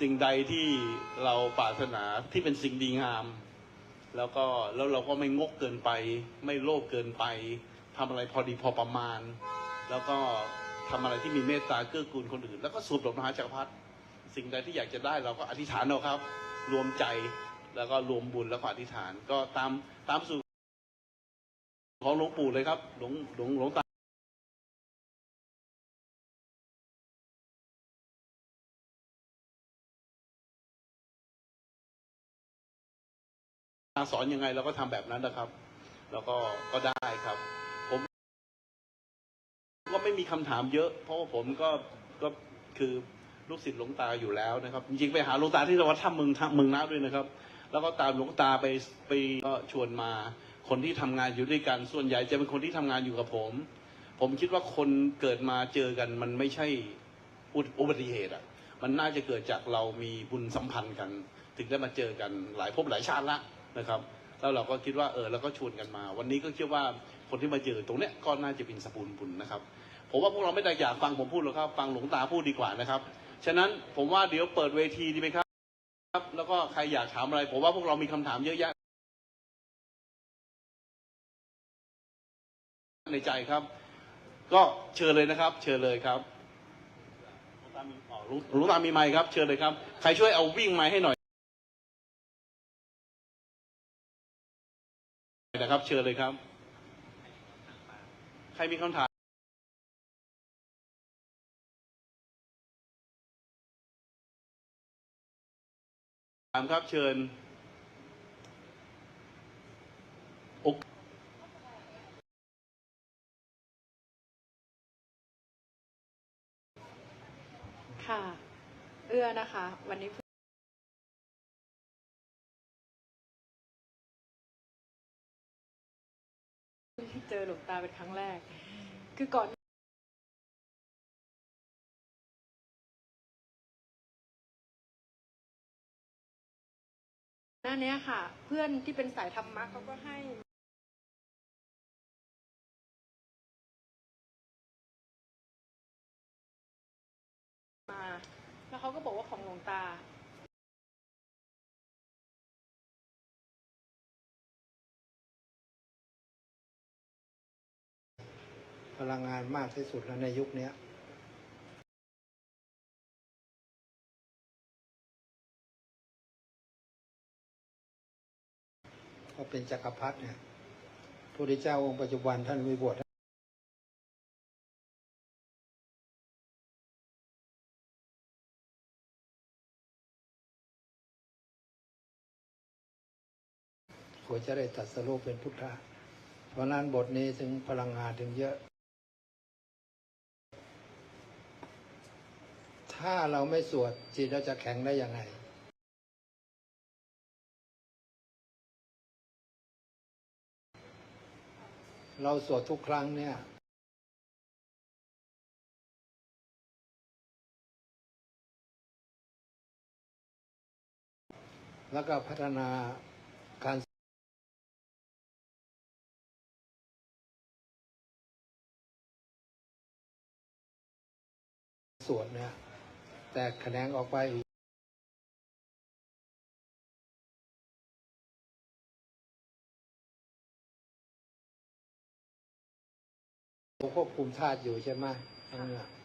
สิ่งใดที่เราปรารถนาที่เป็นสิ่งดีงาม แล้วก็แล้วเราก็ไม่งกเกินไป ไม่โลภเกินไปทำอะไรพอดีพอประมาณ แล้วก็ทำอะไรที่มีเมตตาเกื้อกูลคนอื่น แล้วก็สูบดอกมหาจักรพรรดิสิ่งใดที่อยากจะได้เราก็อธิษฐานเอาครับ รวมใจแล้วก็รวมบุญแล้วก็อธิษฐานก็ตามตามสู่ของหลวงปู่เลยครับ หลวงหลวงหลวงตา สอนยังไงเราก็ทำแบบนั้นนะครับ แล้วก็ก็ได้ครับ ผมก็ไม่มีคำถามเยอะ เพราะว่าผมก็ก็คือลูกศิษย์หลวงตาอยู่แล้วนะครับ จริงๆไปหาหลวงตาที่วัดถ้ำเมืองท่าเมืองน้าด้วยนะครับ แล้วก็ตามหลวงตาไปไปก็ชวนมา คนที่ทำงานอยู่ด้วยกันส่วนใหญ่จะเป็นคนที่ทำงานอยู่กับผม ผมคิดว่าคนเกิดมาเจอกันมันไม่ใช่อุอุบัติเหตุอะ มันน่าจะเกิดจากเรามีบุญสัมพันธ์กัน ถึงได้มาเจอกันหลายภพหลายชาติละ นะครับแล้วเราก็คิดว่าเออเราก็ชวนกันมา วันนี้ก็คิดว่าคนที่มาเจอตรงเนี้ยก็น่าจะเป็นสปูนบุญนะครับ ผมว่าพวกเราไม่ได้อยากฟังผมพูดหรอกครับฟังหลวงตาพูดดีกว่านะครับ ฉะนั้นผมว่าเดี๋ยวเปิดเวทีดีไหมครับครับ แล้วก็ใครอยากถามอะไร ผมว่าพวกเรามีคำถามเยอะแยะในใจครับ ก็เชิญเลยนะครับ เชิญเลยครับหลวงตามีอ๋อหลวงหลวงตามีไมค์ครับ เชิญเลยครับ ใครช่วยเอาวิ่งไมค์ให้หน่อย นะครับ เชิญเลยครับ ใครมีคำถามถามครับเชิญโอค่ะ เอื้อนะคะ วันนี้ เจอหลวงตาเป็นครั้งแรก คือก่อนหน้าเนี้ยค่ะ เพื่อนที่เป็นสายธรรมะเขาก็ให้มา แล้วเขาก็บอกว่าของหลวงตา พลังงานมากที่สุดแล้วในยุคนี้ก็เป็นจักรพรรดิเนี่ยพระพุทธเจ้าองค์ปัจจุบันท่านวิบวชควรจะได้ตัดสโลเป็นพุทธะ เพราะนั้นบทนี้ถึงพลังงานถึงเยอะ ถ้าเราไม่สวดจิตเราจะแข็งได้ยังไงเราสวดทุกครั้งเนี่ย แล้วก็พัฒนาการสวดเนี่ย แตกแขนงออกไปอีกควบคุมธาตุอยู่ใช่ไหมทั้งเนี่ย